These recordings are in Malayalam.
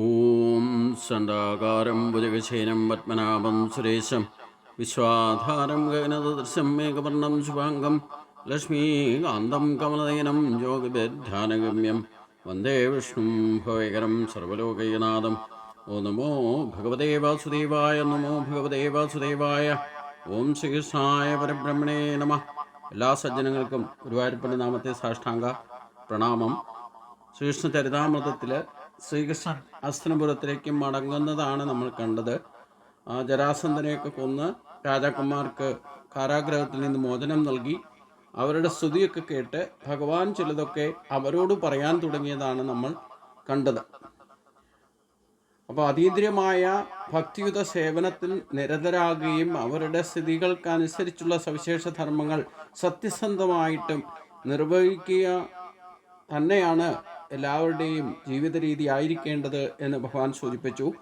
ഓം സണ്ടാകാരം ഭുജഗശേനം പത്മനാഭം സുരേശം. വിശ്വാധാരം ഗഗനദൃശ്യം മേഘവർണം ശുഭാംഗം. ലക്ഷ്മീകാന്തം കമലനയനം യോഗവിധ്യാനഗമ്യം വന്ദേ വിഷ്ണു ഭവൈകരം സർവലോകൈനാഥം ഓ നമോ ഭഗവതേ വാസുദേവായ നമോ ഭഗവതേ വാസുദേവായ. ഓം ശ്രീകൃഷ്ണായ പരബ്രഹ്മണേ നമ. എല്ലാ സജ്ജനങ്ങൾക്കും ഗുരുവായൂരപ്പന്റെ നാമത്തെ സാഷ്ടാംഗ പ്രണാമം. ശ്രീകൃഷ്ണ ചരിതാമൃതത്തിൽ ശ്രീകൃഷ്ണൻ അസ്തനപുരത്തിലേക്ക് മടങ്ങുന്നതാണ് നമ്മൾ കണ്ടത്. ജരാസന്ധനെയൊക്കെ കൊന്ന് രാജാക്കന്മാർക്ക് കാരാഗ്രഹത്തിൽ നിന്ന് മോചനം നൽകി. അവരുടെ സ്തുതിയൊക്കെ കേട്ട് ഭഗവാൻ ചിലതൊക്കെ അവരോട് പറയാൻ തുടങ്ങിയതാണ് നമ്മൾ കണ്ടത്. അപ്പോൾ അതീന്ദ്രിയമായ ഭക്തിയുത സേവനത്തിൽ നിരതരാകുകയും അവരുടെ സ്ഥിതികൾക്കനുസരിച്ചുള്ള സവിശേഷ ധർമ്മങ്ങൾ സത്യസന്ധമായിട്ടും നിർവഹിക്കുക തന്നെയാണ് എല്ലാവരുടെയും ജീവിത രീതി ആയിരിക്കേണ്ടത് എന്ന് ഭഗവാൻ സൂചിപ്പിച്ചു.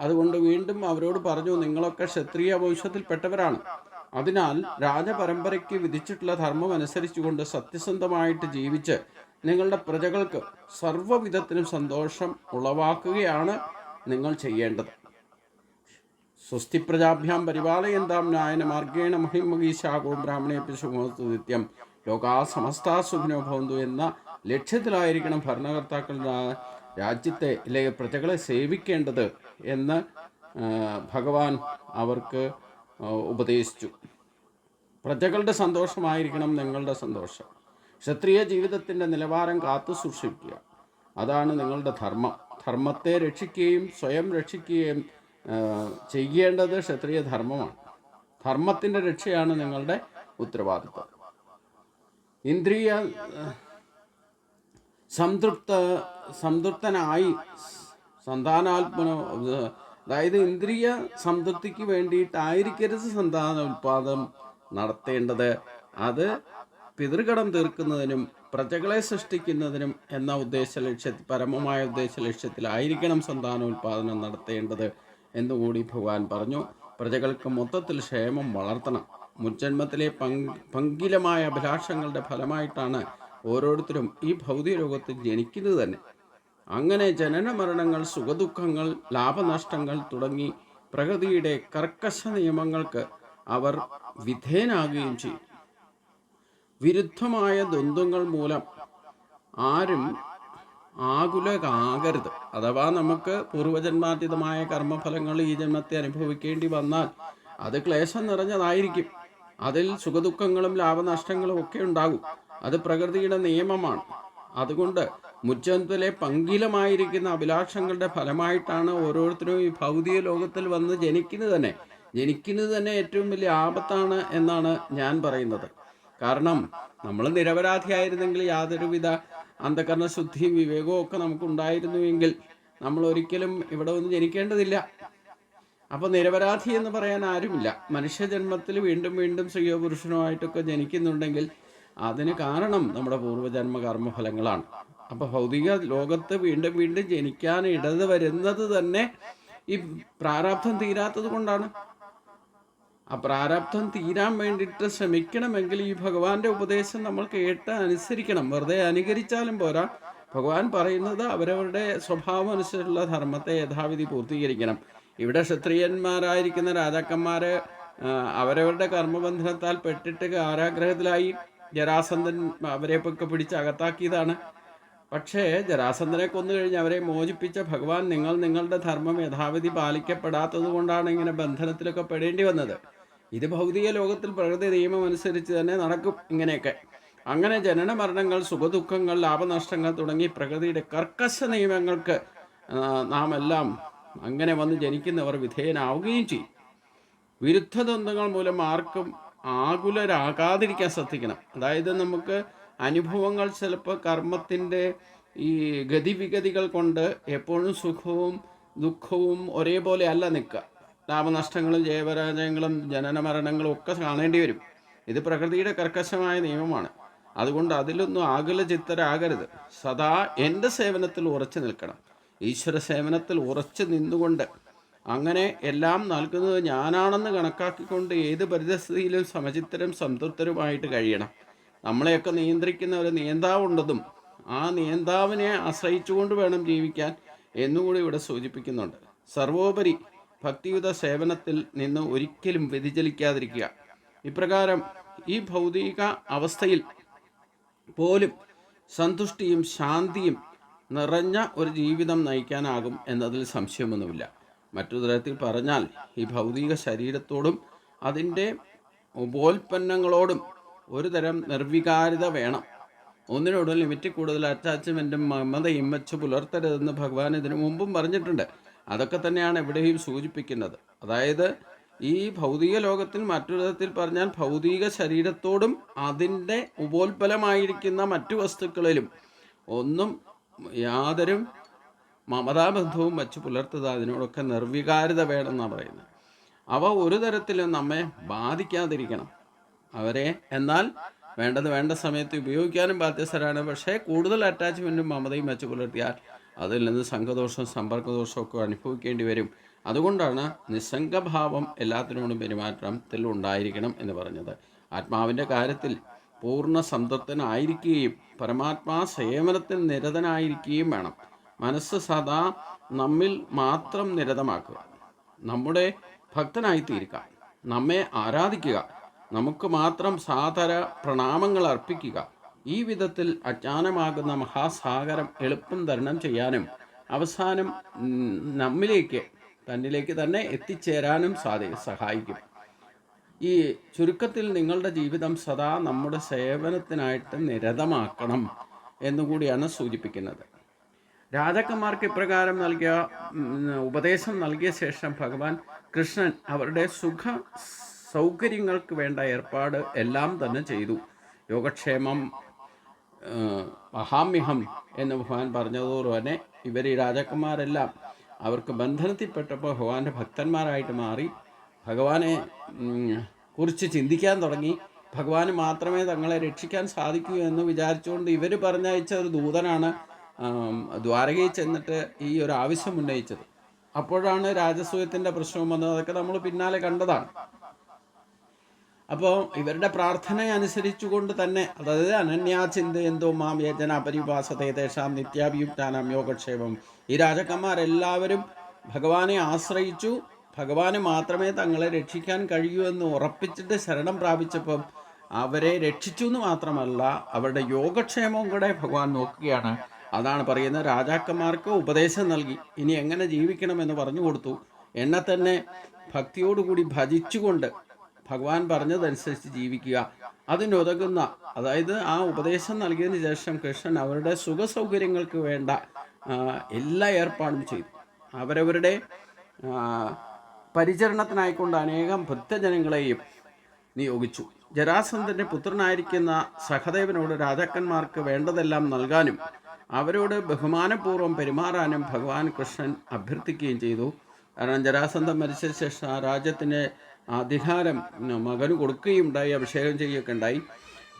അതുകൊണ്ട് വീണ്ടും അവരോട് പറഞ്ഞു നിങ്ങളൊക്കെ ക്ഷത്രിയ വംശത്തിൽപ്പെട്ടവരാണ്. അതിനാൽ രാജപരമ്പരയ്ക്ക് വിധിച്ചിട്ടുള്ള ധർമ്മം അനുസരിച്ചുകൊണ്ട് സത്യസന്ധമായിട്ട് ജീവിച്ച് നിങ്ങളുടെ പ്രജകൾക്ക് സർവവിധത്തിനും സന്തോഷം ഉളവാക്കുകയാണ് നിങ്ങൾ ചെയ്യേണ്ടത്. സ്വസ്തി പ്രജാഭ്യാം പരിപാലയന്താം നായന മാർഗേണ മഹിമഗീശാകോ ബ്രാഹ്മണേപ്പി നിത്യം. ലോകാ സമസ്താ സുഖിനോ ഭവന്തു എന്ന ലക്ഷ്യത്തിലായിരിക്കണം ഭരണകർത്താക്കൾ രാജ്യത്തെ അല്ലെങ്കിൽ പ്രജകളെ സേവിക്കേണ്ടത് എന്ന് ഭഗവാൻ അവർക്ക് ഉപദേശിച്ചു. പ്രജകളുടെ സന്തോഷമായിരിക്കണം നിങ്ങളുടെ സന്തോഷം. ക്ഷത്രിയ ജീവിതത്തിന്റെ നിലവാരം കാത്തു സൂക്ഷിക്കുക. അതാണ് നിങ്ങളുടെ ധർമ്മം. ധർമ്മത്തെ രക്ഷിക്കുകയും സ്വയം രക്ഷിക്കുകയും ചെയ്യേണ്ടത് ക്ഷത്രിയ ധർമ്മമാണ്. ധർമ്മത്തിന്റെ രക്ഷയാണ് നിങ്ങളുടെ ഉത്തരവാദിത്വം. ഇന്ദ്രിയ സംതൃപ്ത സംതൃപ്തനായി സന്താനാത്മനോ അതായത് ഇന്ദ്രിയ സംതൃപ്തിക്ക് വേണ്ടിയിട്ടായിരിക്കരുത് സന്താന ഉൽപാദനം നടത്തേണ്ടത്. അത് പിതൃകടം തീർക്കുന്നതിനും പ്രജകളെ സൃഷ്ടിക്കുന്നതിനും എന്ന ഉദ്ദേശ ലക്ഷ്യത്തിൽ പരമമായ ഉദ്ദേശ ലക്ഷ്യത്തിലായിരിക്കണം സന്താനോൽപാദനം നടത്തേണ്ടത് എന്നുകൂടി ഭഗവാൻ പറഞ്ഞു. പ്രജകൾക്ക് മൊത്തത്തിൽ ക്ഷേമം വളർത്തണം. മുജ്ജന്മത്തിലെ പങ്ക് പങ്കിലമായ അഭിലാഷങ്ങളുടെ ഫലമായിട്ടാണ് ഓരോരുത്തരും ഈ ഭൗതിക ലോകത്തിൽ ജനിക്കുന്നത് തന്നെ. അങ്ങനെ ജനന മരണങ്ങൾ സുഖദുഃഖങ്ങൾ ലാഭനഷ്ടങ്ങൾ തുടങ്ങി പ്രകൃതിയുടെ കർക്കശ നിയമങ്ങൾക്ക് അവർ വിധേയനാകുകയും ചെയ്യും വിരുദ്ധമായ ദ്വന്ദ്ങ്ങൾ മൂലം ആരും ആകുലകാകരുത് അഥവാ നമുക്ക് പൂർവജന്മാതീതമായ കർമ്മഫലങ്ങൾ ഈ ജന്മത്തെ അനുഭവിക്കേണ്ടി വന്നാൽ അത് ക്ലേശം നിറഞ്ഞതായിരിക്കും. അതിൽ സുഖദുഃഖങ്ങളും ലാഭനഷ്ടങ്ങളും ഒക്കെ ഉണ്ടാകും. അത് പ്രകൃതിയുടെ നിയമമാണ്. അതുകൊണ്ട് മുച്ചന്തിലെ പങ്കിലമായിരിക്കുന്ന അഭിലാഷങ്ങളുടെ ഫലമായിട്ടാണ് ഓരോരുത്തരും ഈ ഭൗതിക ലോകത്തിൽ വന്ന് ജനിക്കുന്നത് തന്നെ. ജനിക്കുന്നത് തന്നെ ഏറ്റവും വലിയ ആപത്താണ് എന്നാണ് ഞാൻ പറയുന്നത്. കാരണം നമ്മൾ നിരപരാധിയായിരുന്നെങ്കിൽ യാതൊരുവിധ അന്ധകരണ ശുദ്ധിയും വിവേകവും ഒക്കെ നമുക്കുണ്ടായിരുന്നുവെങ്കിൽ നമ്മൾ ഒരിക്കലും ഇവിടെ ഒന്നും ജനിക്കേണ്ടതില്ല. അപ്പോൾ നിരപരാധി എന്ന് പറയാൻ ആരുമില്ല. മനുഷ്യജന്മത്തിൽ വീണ്ടും വീണ്ടും സ്ത്രീയോ പുരുഷനോ ആയിട്ടൊക്കെ ജനിക്കുന്നുണ്ടെങ്കിൽ അതിന് കാരണം നമ്മുടെ പൂർവജന്മ കർമ്മഫലങ്ങളാണ് അപ്പോൾ ഭൗതിക ലോകത്ത് വീണ്ടും വീണ്ടും ജനിക്കാൻ ഇടത് വരുന്നത് തന്നെ ഈ പ്രാരാബ്ധം തീരാത്തത് കൊണ്ടാണ്. ആ പ്രാരാബ്ധം തീരാൻ വേണ്ടിയിട്ട് ശ്രമിക്കണമെങ്കിൽ ഈ ഭഗവാന്റെ ഉപദേശം നമ്മൾ കേട്ട് അനുസരിക്കണം. വെറുതെ അനുകരിച്ചാലും പോരാ. ഭഗവാൻ പറയുന്നത് അവരവരുടെ സ്വഭാവം അനുസരിച്ചുള്ള ധർമ്മത്തെ യഥാവിധി പൂർത്തീകരിക്കണം. ഇവിടെ ക്ഷത്രിയന്മാരായിരിക്കുന്ന രാജാക്കന്മാര് അവരവരുടെ കർമ്മബന്ധനത്താൽ പെട്ടിട്ട് കാരാഗ്രഹത്തിലായി ജരാസന്ധൻ അവരെയൊക്കെ പിടിച്ച് അകത്താക്കിയതാണ്. പക്ഷേ ജരാസന്ധനെ കൊന്നു കഴിഞ്ഞ് അവരെ മോചിപ്പിച്ച ഭഗവാൻ നിങ്ങൾ നിങ്ങളുടെ ധർമ്മം യഥാവിധി പാലിക്കപ്പെടാത്തത് കൊണ്ടാണ് ഇങ്ങനെ ബന്ധനത്തിലൊക്കെ പെടേണ്ടി വന്നത്. ഇത് ഭൗതിക ലോകത്തിൽ പ്രകൃതി നിയമം അനുസരിച്ച് തന്നെ നടക്കും ഇങ്ങനെയൊക്കെ. അങ്ങനെ ജനന മരണങ്ങൾ സുഖദുഃഖങ്ങൾ ലാഭനഷ്ടങ്ങൾ തുടങ്ങി പ്രകൃതിയുടെ കർക്കശ നിയമങ്ങൾക്ക് നാം എല്ലാം അങ്ങനെ വന്ന് ജനിക്കുന്നവർ വിധേയനാവുകയും ചെയ്യും. വിരുദ്ധ ദ്വന്ദ്ങ്ങൾ മൂലം ആർക്കും ആകുലരാകാതിരിക്കാൻ ശ്രദ്ധിക്കണം. അതായത് നമുക്ക് അനുഭവങ്ങൾ ചിലപ്പോൾ കർമ്മത്തിന്റെ ഈ ഗതിവിഗതികൾ കൊണ്ട് എപ്പോഴും സുഖവും ദുഃഖവും ഒരേപോലെ അല്ല നിൽക്കുക. ലാഭനഷ്ടങ്ങളും ജയപരാജയങ്ങളും ജനന മരണങ്ങളും ഒക്കെ കാണേണ്ടി വരും. ഇത് പ്രകൃതിയുടെ കർക്കശമായ നിയമമാണ്. അതുകൊണ്ട് അതിലൊന്നും ആകുല ചിത്തരാകരുത് സദാ എന്റെ സേവനത്തിൽ ഉറച്ചു നിൽക്കണം. ഈശ്വര സേവനത്തിൽ ഉറച്ചു നിന്നുകൊണ്ട് അങ്ങനെ എല്ലാം നൽകുന്നത് ഞാനാണെന്ന് കണക്കാക്കിക്കൊണ്ട് ഏത് പരിതസ്ഥിതിയിലും സമചിത്തരും സംതൃപ്തരുമായിട്ട് കഴിയണം. നമ്മളെയൊക്കെ നിയന്ത്രിക്കുന്ന ഒരു നിയന്താവുണ്ടതും ആ നിയന്താവിനെ ആശ്രയിച്ചുകൊണ്ട് വേണം ജീവിക്കാൻ എന്നുകൂടി ഇവിടെ സൂചിപ്പിക്കുന്നുണ്ട്. സർവോപരി ഭക്തിയുത സേവനത്തിൽ നിന്ന് ഒരിക്കലും വ്യതിചലിക്കാതിരിക്കുക. ഇപ്രകാരം ഈ ഭൗതിക അവസ്ഥയിൽ പോലും സന്തുഷ്ടിയും ശാന്തിയും നിറഞ്ഞ ഒരു ജീവിതം നയിക്കാനാകും എന്നതിൽ സംശയമൊന്നുമില്ല. മറ്റൊരു തരത്തിൽ പറഞ്ഞാൽ ഈ ഭൗതിക ശരീരത്തോടും അതിന്റെ ഉപോൽപ്പന്നങ്ങളോടും ഒരു തരം നിർവികാരിത വേണം. ഒന്നിനോട് ലിമിറ്റ് കൂടുതൽ അറ്റാച്ച്മെന്റും മമതയും വെച്ച് പുലർത്തരുതെന്ന് ഭഗവാൻ ഇതിനു മുമ്പും പറഞ്ഞിട്ടുണ്ട്. അതൊക്കെ തന്നെയാണ് എവിടെയും സൂചിപ്പിക്കുന്നത്. അതായത് ഈ ഭൗതിക ലോകത്തിൽ മറ്റൊരു വിധത്തിൽ പറഞ്ഞാൽ ഭൗതിക ശരീരത്തോടും അതിന്റെ ഉപോൽബലമായിരിക്കുന്ന മറ്റു വസ്തുക്കളിലും ഒന്നും യാതൊരു മമതാബന്ധവും വച്ച് പുലർത്തുക അതിനോടൊക്കെ നിർവികാരത വേണമെന്നാണ് പറയുന്നത്. അവ ഒരു തരത്തിലും നമ്മെ ബാധിക്കാതിരിക്കണം. അവരെ എന്നാൽ വേണ്ടത് വേണ്ട സമയത്ത് ഉപയോഗിക്കാനും ബാധ്യസ്ഥരാണ്. പക്ഷേ കൂടുതൽ അറ്റാച്ച്മെന്റും മമതയും വെച്ച് പുലർത്തിയാൽ അതിൽ നിന്ന് സംഘദോഷവും സമ്പർക്കദോഷവും ഒക്കെ അനുഭവിക്കേണ്ടി വരും. അതുകൊണ്ടാണ് നിസ്സംഗഭാവം എല്ലാത്തിനോടും പെരുമാറ്റത്തിൽ ഉണ്ടായിരിക്കണം എന്ന് പറഞ്ഞത്. ആത്മാവിന്റെ കാര്യത്തിൽ പൂർണ സംതൃപ്തനായിരിക്കുകയും പരമാത്മാ സേവനത്തിൽ നിരതനായിരിക്കുകയും വേണം. മനസ്സ് സദാ നമ്മിൽ മാത്രം നിരതമാക്കുക. നമ്മുടെ ഭക്തനായി തീരുക നമ്മെ ആരാധിക്കുക. നമുക്ക് മാത്രം സാധര പ്രണാമങ്ങൾ അർപ്പിക്കുക. ഈ വിധത്തിൽ അജ്ഞാനമാകുന്ന മഹാസാഗരം എളുപ്പം തരണം ചെയ്യാനും അവസാനം നമ്മിലേക്ക് തന്നിലേക്ക് തന്നെ എത്തിച്ചേരാനും സാധി സഹായിക്കും. ഈ ചുരുക്കത്തിൽ നിങ്ങളുടെ ജീവിതം സദാ നമ്മുടെ സേവനത്തിനായിട്ട് നിരതമാക്കണം എന്നുകൂടിയാണ് സൂചിപ്പിക്കുന്നത്. രാജാക്കന്മാർക്ക് ഇപ്രകാരം നൽകിയ ഉപദേശം നൽകിയ ശേഷം ഭഗവാൻ കൃഷ്ണൻ അവരുടെ സുഖ സൗകര്യങ്ങൾക്ക് വേണ്ട ഏർപ്പാട് എല്ലാം തന്നെ ചെയ്തു. യോഗക്ഷേമം മഹാമ്യഹം എന്ന് ഭഗവാൻ പറഞ്ഞതുപോലെ തന്നെ ഇവർ ഈ രാജാക്കന്മാരെല്ലാം അവർക്ക് ബന്ധനത്തിൽപ്പെട്ടപ്പോൾ ഭഗവാന്റെ ഭക്തന്മാരായിട്ട് മാറി. ഭഗവാനെ കുറിച്ച് ചിന്തിക്കാൻ തുടങ്ങി. ഭഗവാന് മാത്രമേ തങ്ങളെ രക്ഷിക്കാൻ സാധിക്കൂ എന്ന് വിചാരിച്ചുകൊണ്ട് ഇവർ പറഞ്ഞയച്ച ഒരു ദൂതനാണ് ദ്വാരകയിൽ ചെന്നിട്ട് ഈ ഒരു ആവശ്യം ഉന്നയിച്ചത്. അപ്പോഴാണ് രാജസൂയത്തിന്റെ പ്രശ്നം വന്നത്. അതൊക്കെ നമ്മൾ പിന്നാലെ കണ്ടതാണ്. അപ്പോൾ ഇവരുടെ പ്രാർത്ഥന അനുസരിച്ചുകൊണ്ട് തന്നെ അതായത് അനന്യാചിന്തയന്തോ മാം യജന പരിഭാസത്തെ തേഷാം നിത്യാഭിയുക്താനാം യോഗക്ഷേമം. ഈ രാജാക്കന്മാരെല്ലാവരും ഭഗവാനെ ആശ്രയിച്ചു. ഭഗവാന് മാത്രമേ തങ്ങളെ രക്ഷിക്കാൻ കഴിയൂ എന്ന് ഉറപ്പിച്ചിട്ട് ശരണം പ്രാപിച്ചപ്പം അവരെ രക്ഷിച്ചു എന്ന് മാത്രമല്ല അവരുടെ യോഗക്ഷേമവും കൂടെ ഭഗവാൻ നോക്കുകയാണ്. അതാണ് പറയുന്നത്. രാജാക്കന്മാർക്ക് ഉപദേശം നൽകി. ഇനി എങ്ങനെ ജീവിക്കണമെന്ന് പറഞ്ഞു കൊടുത്തു. എന്നെ തന്നെ ഭക്തിയോടുകൂടി ഭജിച്ചുകൊണ്ട് ഭഗവാൻ പറഞ്ഞതനുസരിച്ച് ജീവിക്കുക. അതിനുതകുന്ന അതായത് ആ ഉപദേശം നൽകിയതിന് ശേഷം കൃഷ്ണൻ അവരുടെ സുഖ സൗകര്യങ്ങൾക്ക് വേണ്ട എല്ലാ ഏർപ്പാടും ചെയ്തു. അവരവരുടെ പരിചരണത്തിനായിക്കൊണ്ട് അനേകം ഭക്തജനങ്ങളെയും നിയോഗിച്ചു. ജരാസന്ധന്റെ പുത്രനായിരിക്കുന്ന സഹദേവനോട് രാജാക്കന്മാർക്ക് വേണ്ടതെല്ലാം നൽകാനും അവരോട് ബഹുമാനപൂർവം പെരുമാറാനും ഭഗവാൻ കൃഷ്ണൻ അഭ്യർത്ഥിക്കുകയും ചെയ്തു. കാരണം ജരാസന്ധം മരിച്ച ശേഷം ആ രാജ്യത്തിന് അധികാരം മകന് കൊടുക്കുകയും ഉണ്ടായി അഭിഷേകം ചെയ്യുകയൊക്കെ ഉണ്ടായി.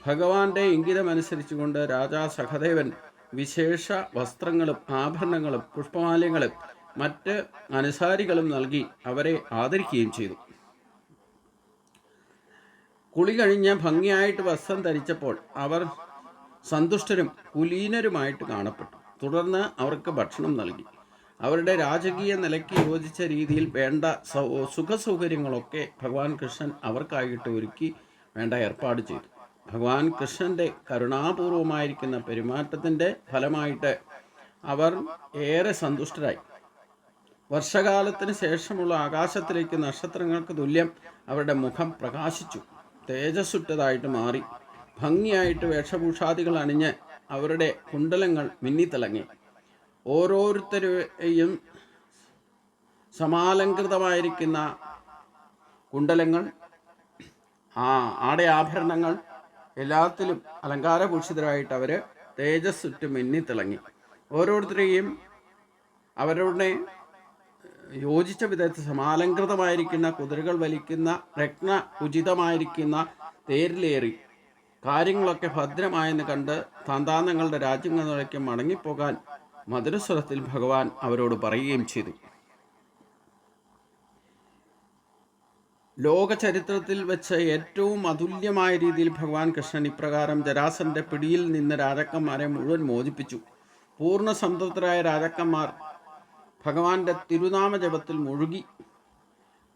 ഭഗവാന്റെ ഇംഗിതമനുസരിച്ചുകൊണ്ട് രാജാ സഹദേവൻ വിശേഷ വസ്ത്രങ്ങളും ആഭരണങ്ങളും പുഷ്പമാലയങ്ങളും മറ്റ് അനുസാരികളും നൽകി അവരെ ആദരിക്കുകയും ചെയ്തു. കുളി കഴിഞ്ഞ് ഭംഗിയായിട്ട് വസ്ത്രം ധരിച്ചപ്പോൾ അവർ സന്തുഷ്ടരും കുലീനരുമായിട്ട് കാണപ്പെട്ടു. തുടർന്ന് അവർക്ക് ഭക്ഷണം നൽകി. അവരുടെ രാജകീയ നിലയ്ക്ക് യോജിച്ച രീതിയിൽ വേണ്ട സുഖ സൗകര്യങ്ങളൊക്കെ ഭഗവാൻ കൃഷ്ണൻ അവർക്കായിട്ട് ഒരുക്കി വേണ്ട ഏർപ്പാട് ചെയ്തു. ഭഗവാൻ കൃഷ്ണന്റെ കരുണാപൂർവമായിരിക്കുന്ന പെരുമാറ്റത്തിന്റെ ഫലമായിട്ട് അവർ ഏറെ സന്തുഷ്ടരായി. വർഷകാലത്തിന് ശേഷമുള്ള ആകാശത്തിലേക്ക് നക്ഷത്രങ്ങൾക്ക് തുല്യം അവരുടെ മുഖം പ്രകാശിച്ചു. തേജസ്സുറ്റതായിട്ട് മാറി. ഭംഗിയായിട്ട് വേഷഭൂഷാദികൾ അണിഞ്ഞ് അവരുടെ കുണ്ടലങ്ങൾ മിന്നിത്തിളങ്ങി. ഓരോരുത്തരെയും സമാലങ്കൃതമായിരിക്കുന്ന കുണ്ടലങ്ങൾ ആ ആടെ ആഭരണങ്ങൾ എല്ലാത്തിലും അലങ്കാരഭൂഷിതരായിട്ട് അവർ തേജസ്സുറ്റ് മിന്നിത്തിളങ്ങി. ഓരോരുത്തരെയും അവരുടെ യോജിച്ച വിധത്തിൽ സമാലങ്കൃതമായിരിക്കുന്ന കുതിരകൾ വലിക്കുന്ന രത്ന ഉചിതമായിരിക്കുന്ന തേരിലേറി കാര്യങ്ങളൊക്കെ ഭദ്രമായെന്ന് കണ്ട് താന്താന്തങ്ങളുടെ രാജ്യങ്ങളിലേക്ക് മടങ്ങിപ്പോകാൻ മധുരസ്വരത്തിൽ ഭഗവാൻ അവരോട് പറയുകയും ചെയ്തു. ലോകചരിത്രത്തിൽ വെച്ച് ഏറ്റവും അതുല്യമായ രീതിയിൽ ഭഗവാൻ കൃഷ്ണൻ ഇപ്രകാരം ജരാസന്റെ പിടിയിൽ നിന്ന് രാജാക്കന്മാരെ മുഴുവൻ മോചിപ്പിച്ചു. പൂർണ സംതൃപ്തരായ രാജാക്കന്മാർ ഭഗവാന്റെ തിരുനാമ ജപത്തിൽ മുഴുകി.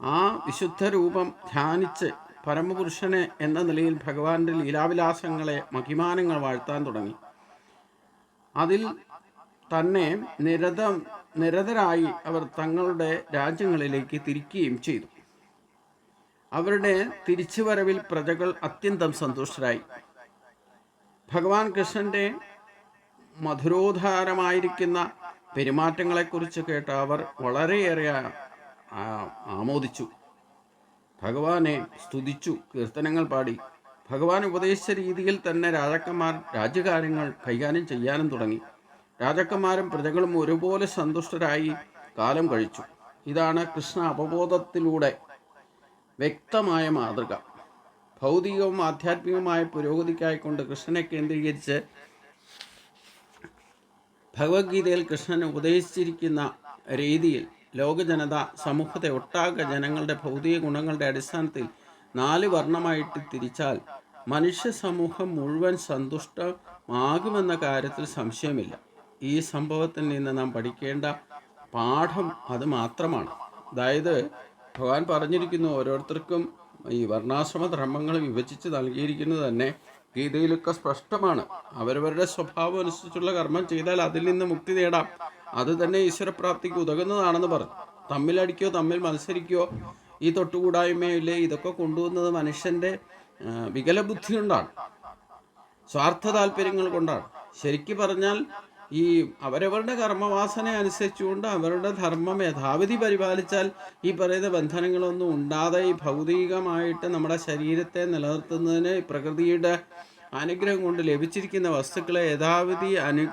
ആ വിശുദ്ധ രൂപം ധ്യാനിച്ച് പരമപുരുഷനെ എന്ന നിലയിൽ ഭഗവാന്റെ ലീലാവിലാസങ്ങളെ മഹിമാനങ്ങൾ വാഴ്ത്താൻ തുടങ്ങി. അതിൽ തന്നെ നിരത നിരതരായി അവർ തങ്ങളുടെ രാജ്യങ്ങളിലേക്ക് തിരിക്കുകയും ചെയ്തു. അവരുടെ തിരിച്ചുവരവിൽ പ്രജകൾ അത്യന്തം സന്തുഷ്ടരായി. ഭഗവാൻ കൃഷ്ണന്റെ മധുരോധാരമായിരിക്കുന്ന പെരുമാറ്റങ്ങളെക്കുറിച്ച് കേട്ട് അവർ വളരെയേറെ ആമോദിച്ചു. ഭഗവാനെ സ്തുതിച്ചു കീർത്തനങ്ങൾ പാടി. ഭഗവാൻ ഉപദേശിച്ച രീതിയിൽ തന്നെ രാജാക്കന്മാർ രാജ്യകാര്യങ്ങൾ കൈകാര്യം ചെയ്യാനും തുടങ്ങി. രാജാക്കന്മാരും പ്രജകളും ഒരുപോലെ സന്തുഷ്ടരായി കാലം കഴിച്ചു. ഇതാണ് കൃഷ്ണ അവബോധത്തിലൂടെ വ്യക്തമായ മാതൃക. ഭൗതികവും ആധ്യാത്മികവുമായ പുരോഗതിക്കായിക്കൊണ്ട് കൃഷ്ണനെ കേന്ദ്രീകരിച്ച് ഭഗവത്ഗീതയിൽ കൃഷ്ണൻ ഉപദേശിച്ചിരിക്കുന്ന രീതിയിൽ ലോകജനത സമൂഹത്തെ ഒട്ടാകെ ജനങ്ങളുടെ ഭൗതിക ഗുണങ്ങളുടെ അടിസ്ഥാനത്തിൽ നാല് വർണമായിട്ട് തിരിച്ചാൽ മനുഷ്യ സമൂഹം മുഴുവൻ സന്തുഷ്ടമാകുമെന്ന കാര്യത്തിൽ സംശയമില്ല. ഈ സംഭവത്തിൽ നിന്ന് നാം പഠിക്കേണ്ട പാഠം അത് മാത്രമാണ്. അതായത് ഭഗവാൻ പറഞ്ഞിരിക്കുന്നു ഓരോരുത്തർക്കും ഈ വർണാശ്രമ ധർമ്മങ്ങൾ വിഭജിച്ച് നൽകിയിരിക്കുന്നത് തന്നെ ഗീതയിലൊക്കെ സ്പഷ്ടമാണ്. അവരവരുടെ സ്വഭാവം അനുസരിച്ചുള്ള കർമ്മം ചെയ്താൽ അതിൽ നിന്ന് മുക്തി നേടാം. അത് തന്നെ ഈശ്വരപ്രാപ്തിക്ക് ഉതകുന്നതാണെന്ന് പറഞ്ഞു. തമ്മിലടിക്കോ തമ്മിൽ മത്സരിക്കോ ഈ തൊട്ടുകൂടായ്മയില്ലേ ഇതൊക്കെ കൊണ്ടുവന്നത് മനുഷ്യന്റെ വികല ബുദ്ധി കൊണ്ടാണ് സ്വാർത്ഥ താല്പര്യങ്ങൾ കൊണ്ടാണ്. ശരിക്കു പറഞ്ഞാൽ ഈ അവരവരുടെ കർമ്മവാസന അനുസരിച്ചുകൊണ്ട് അവരുടെ ധർമ്മം യഥാവിധി പരിപാലിച്ചാൽ ഈ പറയുന്ന ബന്ധനങ്ങളൊന്നും ഉണ്ടാതെ ഈ ഭൗതികമായിട്ട് നമ്മുടെ ശരീരത്തെ നിലനിർത്തുന്നതിന് പ്രകൃതിയുടെ അനുഗ്രഹം കൊണ്ട് ലഭിച്ചിരിക്കുന്ന വസ്തുക്കളെ യഥാവിധി അനു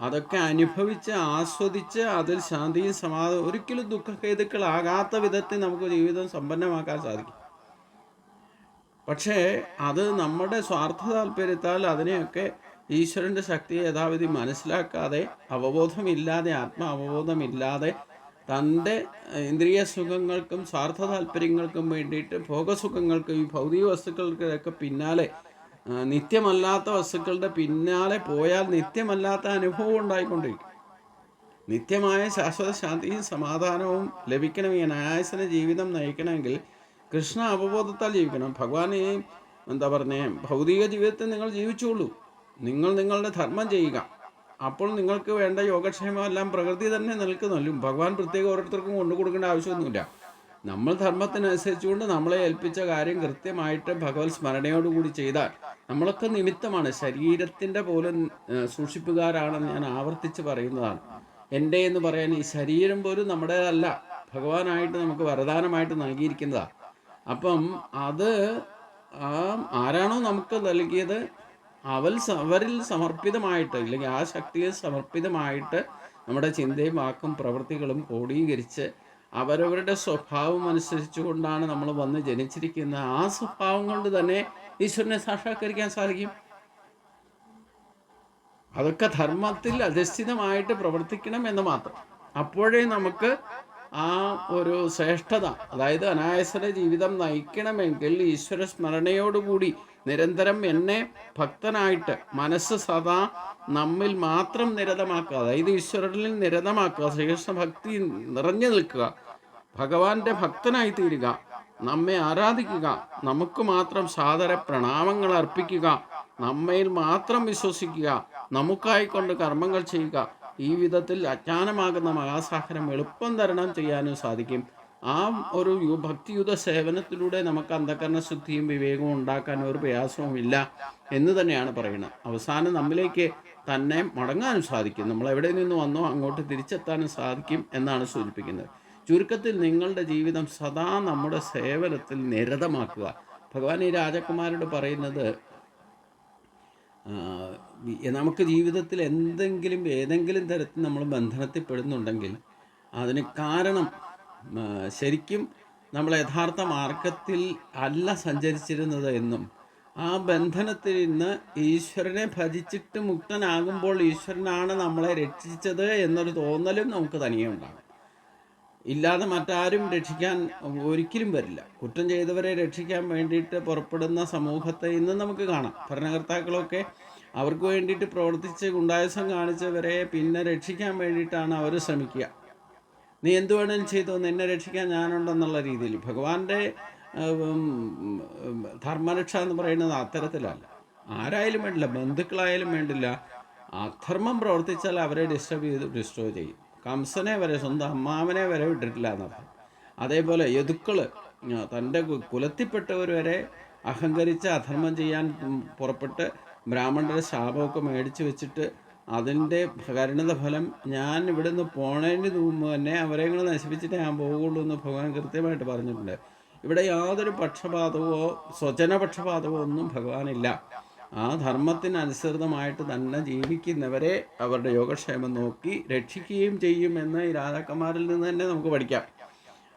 അതൊക്കെ അനുഭവിച്ച് ആസ്വദിച്ച് അതിൽ ശാന്തിയും സമാധാനം ഒരിക്കലും ദുഃഖഹേതുക്കളാകാത്ത വിധത്തിൽ നമുക്ക് ജീവിതം സമ്പന്നമാക്കാൻ സാധിക്കും. പക്ഷേ അത് നമ്മുടെ സ്വാർത്ഥ താല്പര്യത്താൽ അതിനെയൊക്കെ ഈശ്വരന്റെ ശക്തിയെ യഥാവിധി മനസ്സിലാക്കാതെ അവബോധമില്ലാതെ ആത്മ അവബോധമില്ലാതെ തന്റെ ഇന്ദ്രിയ സുഖങ്ങൾക്കും സ്വാർത്ഥ താല്പര്യങ്ങൾക്കും വേണ്ടിയിട്ട് ഭോഗസുഖങ്ങൾക്കും ഈ ഭൗതിക വസ്തുക്കൾക്കൊക്കെ പിന്നാലെ നിത്യമല്ലാത്ത വസ്തുക്കളുടെ പിന്നാലെ പോയാൽ നിത്യമല്ലാത്ത അനുഭവം ഉണ്ടായിക്കൊണ്ടിരിക്കും. നിത്യമായ ശാശ്വത ശാന്തിയും സമാധാനവും ലഭിക്കണമെങ്കിൽ അനായാസന ജീവിതം നയിക്കണമെങ്കിൽ കൃഷ്ണ അവബോധത്താൽ ജീവിക്കണം. ഭഗവാനെയും ഈ എന്താ പറഞ്ഞേ ഭൗതിക ജീവിതത്തിൽ നിങ്ങൾ ജീവിച്ചുള്ളൂ നിങ്ങൾ നിങ്ങളുടെ ധർമ്മം ചെയ്യുക. അപ്പോൾ നിങ്ങൾക്ക് വേണ്ട യോഗക്ഷേമമെല്ലാം പ്രകൃതി തന്നെ നിൽക്കുന്നല്ലോ ഭഗവാൻ പ്രത്യേകം ഓരോരുത്തർക്കും കൊണ്ടു കൊടുക്കേണ്ട ആവശ്യമൊന്നുമില്ല. നമ്മൾ ധർമ്മത്തിനനുസരിച്ചുകൊണ്ട് നമ്മളെ ഏൽപ്പിച്ച കാര്യം കൃത്യമായിട്ട് ഭഗവത് സ്മരണയോടുകൂടി ചെയ്താൽ നമ്മളൊക്കെ നിമിത്തമാണ് ശരീരത്തിന്റെ പോലും സൂക്ഷിപ്പുകാരാണെന്ന് ഞാൻ ആവർത്തിച്ച് പറയുന്നതാണ്. എന്റെ എന്ന് പറയാൻ ഈ ശരീരം പോലും നമ്മുടേതല്ല. ഭഗവാനായിട്ട് നമുക്ക് വരദാനമായിട്ട് നൽകിയിരിക്കുന്നതാണ് അപ്പം അത് ആരാണോ നമുക്ക് നൽകിയത് അവൽ അവരിൽ സമർപ്പിതമായിട്ട് അല്ലെങ്കിൽ ആ ശക്തിയിൽ സമർപ്പിതമായിട്ട് നമ്മുടെ ചിന്തയും വാക്കും പ്രവൃത്തികളും ക്രോഡീകരിച്ച് അവരവരുടെ സ്വഭാവം അനുസരിച്ചുകൊണ്ടാണ് നമ്മൾ വന്ന് ജനിച്ചിരിക്കുന്നത് ആ സ്വഭാവം കൊണ്ട് തന്നെ ഈശ്വരനെ സാക്ഷാത്കരിക്കാൻ സാധിക്കും. അതൊക്കെ ധർമ്മത്തിൽ അധിഷ്ഠിതമായിട്ട് പ്രവർത്തിക്കണം എന്ന് മാത്രം. അപ്പോഴേ നമുക്ക് ആ ഒരു ശ്രേഷ്ഠത അതായത് അനായസര ജീവിതം നയിക്കണമെങ്കിൽ ഈശ്വര സ്മരണയോടുകൂടി നിരന്തരം എന്നെ ഭക്തനായിട്ട് മനസ്സ് സദാ നമ്മിൽ മാത്രം നിരതമാക്കുക അതായത് ഈശ്വരനിൽ നിരതമാക്കുക ശ്രീകൃഷ്ണ ഭക്തി നിറഞ്ഞു നിൽക്കുക ഭഗവാന്റെ ഭക്തനായി തീരുക നമ്മെ ആരാധിക്കുക. നമുക്ക് മാത്രം സാദര പ്രണാമങ്ങൾ അർപ്പിക്കുക. നമ്മയിൽ മാത്രം വിശ്വസിക്കുക. നമുക്കായിക്കൊണ്ട് കർമ്മങ്ങൾ ചെയ്യുക. ഈ വിധത്തിൽ അജ്ഞാനമാകുന്ന മഹാസാഹനം എളുപ്പം തരണം ചെയ്യാനും സാധിക്കും. ആ ഒരു ഭക്തിയുത സേവനത്തിലൂടെ നമുക്ക് അന്ധകരണ ശുദ്ധിയും വിവേകവും ഉണ്ടാക്കാൻ ഒരു പ്രയാസവും ഇല്ല എന്ന് തന്നെയാണ് പറയുന്നത്. അവസാനം നമ്മിലേക്ക് തന്നെ മടങ്ങാനും സാധിക്കും. നമ്മൾ എവിടെ നിന്ന് വന്നോ അങ്ങോട്ട് തിരിച്ചെത്താനും സാധിക്കും എന്നാണ് സൂചിപ്പിക്കുന്നത്. ചുരുക്കത്തിൽ നിങ്ങളുടെ ജീവിതം സദാ നമ്മുടെ സേവനത്തിൽ നിരതമാക്കുക. ഭഗവാൻ ഈ രാജകുമാരോട് പറയുന്നത് നമുക്ക് ജീവിതത്തിൽ എന്തെങ്കിലും ഏതെങ്കിലും തരത്തിൽ നമ്മൾ ബന്ധനത്തിൽ പെടുന്നുണ്ടെങ്കിൽ അതിന് കാരണം ശരിക്കും നമ്മൾ യഥാർത്ഥ മാർഗത്തിൽ അല്ല സഞ്ചരിച്ചിരുന്നത് എന്നും ആ ബന്ധനത്തിൽ നിന്ന് ഈശ്വരനെ ഭജിച്ചിട്ട് മുക്തനാകുമ്പോൾ ഈശ്വരനാണ് നമ്മളെ രക്ഷിച്ചത് എന്നൊരു തോന്നലും നമുക്ക് തനിയെ ഉണ്ടാകും. ഇല്ലാതെ മറ്റാരും രക്ഷിക്കാൻ ഒരിക്കലും വരില്ല. കുറ്റം ചെയ്തവരെ രക്ഷിക്കാൻ വേണ്ടിയിട്ട് പുറപ്പെടുന്ന സമൂഹത്തെ ഇന്ന് നമുക്ക് കാണാം. ഭരണകർത്താക്കളൊക്കെ അവർക്ക് വേണ്ടിയിട്ട് പ്രവർത്തിച്ച് ഗുണ്ടായുസം കാണിച്ചവരെ പിന്നെ രക്ഷിക്കാൻ വേണ്ടിയിട്ടാണ് അവർ ശ്രമിക്കുക. നീ എന്ത് വേണേലും ചെയ്തോ നിന്നെ രക്ഷിക്കാൻ ഞാനുണ്ടെന്നുള്ള രീതിയിൽ. ഭഗവാന്റെ ധർമ്മരക്ഷ എന്ന് പറയുന്നത് അത്തരത്തിലല്ല. ആരായാലും വേണ്ടില്ല ബന്ധുക്കളായാലും വേണ്ടില്ല. അധർമ്മം പ്രവർത്തിച്ചാൽ അവരെ ഡിസ്റ്റർബ് ചെയ്ത് ഡിസ്ട്രോയ് ചെയ്യും. കംസനെ വരെ സ്വന്തം അമ്മാവനെ വരെ വിട്ടിട്ടില്ല എന്നർത്ഥം അതേപോലെ യദുക്കൾ തന്റെ കുലത്തിൽപ്പെട്ടവർ വരെ അഹങ്കരിച്ച് അധർമ്മം ചെയ്യാൻ പുറപ്പെട്ട് ബ്രാഹ്മണരുടെ ശാപമൊക്കെ മേടിച്ച് വെച്ചിട്ട് അതിന്റെ പരിണിത ഫലം ഞാൻ ഇവിടെ നിന്ന് പോണതിന് മുമ്പ് തന്നെ അവരെ കൂടെ നശിപ്പിച്ചിട്ട് ഞാൻ പോകുള്ളൂ എന്ന് ഭഗവാൻ കൃത്യമായിട്ട് പറഞ്ഞിട്ടുണ്ട്. ഇവിടെ യാതൊരു പക്ഷപാതമോ സ്വജനപക്ഷപാതമോ ഒന്നും ഭഗവാനില്ല. ആ ധർമ്മത്തിനനുസൃതമായിട്ട് തന്നെ ജീവിക്കുന്നവരെ അവരുടെ യോഗക്ഷേമം നോക്കി രക്ഷിക്കുകയും ചെയ്യുമെന്ന് ഈ രാജാക്കന്മാരിൽ നിന്ന് തന്നെ നമുക്ക് പഠിക്കാം.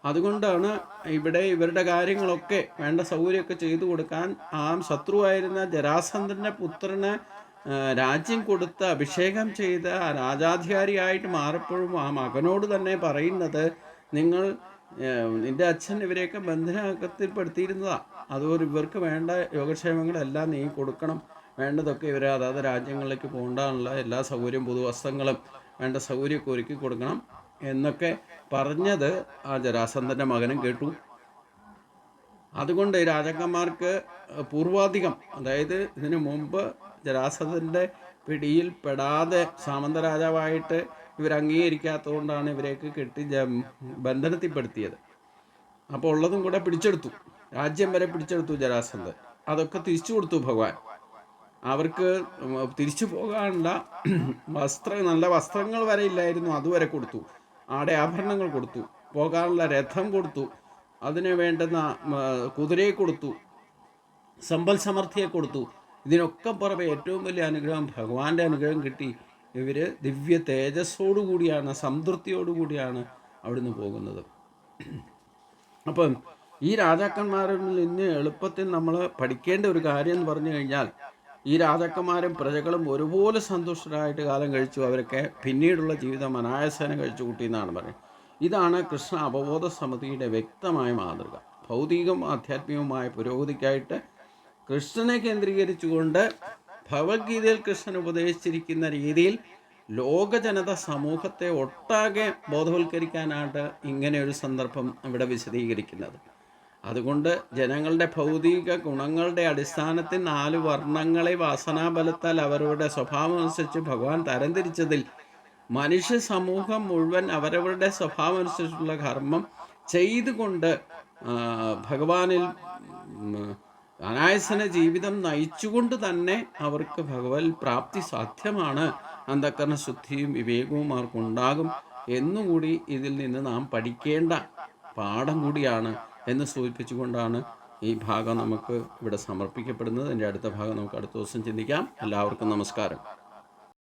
അതുകൊണ്ടാണ് ഇവിടെ ഇവരുടെ കാര്യങ്ങളൊക്കെ വേണ്ട സൗകര്യമൊക്കെ ചെയ്തു കൊടുക്കാൻ ആ ശത്രുവായിരുന്ന ജരാസന്ധന്റെ പുത്രന് രാജ്യം കൊടുത്ത് അഭിഷേകം ചെയ്ത രാജാധികാരിയായിട്ട് മാറപ്പോഴും ആ മകനോട് തന്നെ പറയുന്നത് നിങ്ങൾ നിന്റെ അച്ഛൻ ഇവരെയൊക്കെ ബന്ധനകത്തിൽപ്പെടുത്തിയിരുന്നതാ. അതുപോലെ ഇവർക്ക് വേണ്ട യോഗക്ഷേമങ്ങളെല്ലാം നീ കൊടുക്കണം. വേണ്ടതൊക്കെ ഇവരെ അതാത് രാജ്യങ്ങളിലേക്ക് പോകാനുള്ള എല്ലാ സൗകര്യവും പുതുവസ്ത്രങ്ങളും വേണ്ട സൗകര്യമൊക്കെ ഒരുക്കി കൊടുക്കണം എന്നൊക്കെ പറഞ്ഞത് ആ ജരാസന്ധന്റെ മകനും കേട്ടു. അതുകൊണ്ട് രാജാക്കന്മാർക്ക് പൂർവാധികം അതായത് ഇതിനു മുമ്പ് ജരാസന്ധന്റെ പിടിയിൽ പെടാതെ സാമന്ത രാജാവായിട്ട് ഇവർ അംഗീകരിക്കാത്തതുകൊണ്ടാണ് ഇവരെയൊക്കെ കെട്ടി ബന്ധനത്തിൽപ്പെടുത്തിയത്. അപ്പോൾ ഉള്ളതും കൂടെ പിടിച്ചെടുത്തു. രാജ്യം വരെ പിടിച്ചെടുത്തു ജരാസന്ധൻ. അതൊക്കെ തിരിച്ചു കൊടുത്തു ഭഗവാൻ. അവർക്ക് തിരിച്ചു പോകാനുള്ള വസ്ത്ര നല്ല വസ്ത്രങ്ങൾ വരെ ഇല്ലായിരുന്നു. അതുവരെ കൊടുത്തു. ആടെ ആഭരണങ്ങൾ കൊടുത്തു. പോകാനുള്ള രഥം കൊടുത്തു. അതിന് വേണ്ടുന്ന കുതിരയെ കൊടുത്തു. സമ്പൽ സമൃദ്ധിയെ കൊടുത്തു. ഇതിനൊക്കെ പുറമെ ഏറ്റവും വലിയ അനുഗ്രഹം ഭഗവാന്റെ അനുഗ്രഹം കിട്ടി. ഇവർ ദിവ്യ തേജസ്സോടുകൂടിയാണ് സംതൃപ്തിയോടുകൂടിയാണ് അവിടുന്ന് പോകുന്നത്. അപ്പം ഈ രാജാക്കന്മാരിൽ നിന്ന് എളുപ്പത്തിൽ നമ്മൾ പഠിക്കേണ്ട ഒരു കാര്യം എന്ന് പറഞ്ഞു കഴിഞ്ഞാൽ ഈ രാജാക്കന്മാരും പ്രജകളും ഒരുപോലെ സന്തുഷ്ടരായിട്ട് കാലം കഴിച്ചു അവരൊക്കെ പിന്നീടുള്ള ജീവിതം അനായാസേന കഴിച്ചു കൂട്ടി എന്നാണ് പറയുന്നത്. ഇതാണ് കൃഷ്ണ അവബോധ സമിതിയുടെ വ്യക്തമായ മാതൃക. ഭൗതികവും ആധ്യാത്മികവുമായ പുരോഗതിക്കായിട്ട് കൃഷ്ണനെ കേന്ദ്രീകരിച്ചുകൊണ്ട് ഭഗവത്ഗീതയിൽ കൃഷ്ണൻ ഉപദേശിച്ചിരിക്കുന്ന രീതിയിൽ ലോക ജനത സമൂഹത്തെ ഒട്ടാകെ ബോധവൽക്കരിക്കാനായിട്ട് ഇങ്ങനെ ഒരു സന്ദർഭം ഇവിടെ വിശദീകരിക്കുന്നത്. അതുകൊണ്ട് ജനങ്ങളുടെ ഭൗതിക ഗുണങ്ങളുടെ അടിസ്ഥാനത്തിൽ നാല് വർണങ്ങളെ വാസനാബലത്താൽ അവരുടെ സ്വഭാവം അനുസരിച്ച് ഭഗവാൻ തരംതിരിച്ചതിൽ മനുഷ്യ സമൂഹം മുഴുവൻ അവരവരുടെ സ്വഭാവം അനുസരിച്ചുള്ള കർമ്മം ചെയ്തുകൊണ്ട് ഭഗവാനിൽ അനായസന ജീവിതം നയിച്ചുകൊണ്ട് തന്നെ അവർക്ക് ഭഗവത് പ്രാപ്തി സാധ്യമാണ്. അന്ധക്കരണ ശുദ്ധിയും വിവേകവും അവർക്കുണ്ടാകും എന്നുകൂടി ഇതിൽ നിന്ന് നാം പഠിക്കേണ്ട പാഠം കൂടിയാണ് എന്ന് സൂചിപ്പിച്ചുകൊണ്ടാണ് ഈ ഭാഗം നമുക്ക് ഇവിടെ സമർപ്പിക്കപ്പെടുന്നത്. എന്റെ അടുത്ത ഭാഗം നമുക്ക് അടുത്ത ദിവസം ചിന്തിക്കാം. എല്ലാവർക്കും നമസ്കാരം.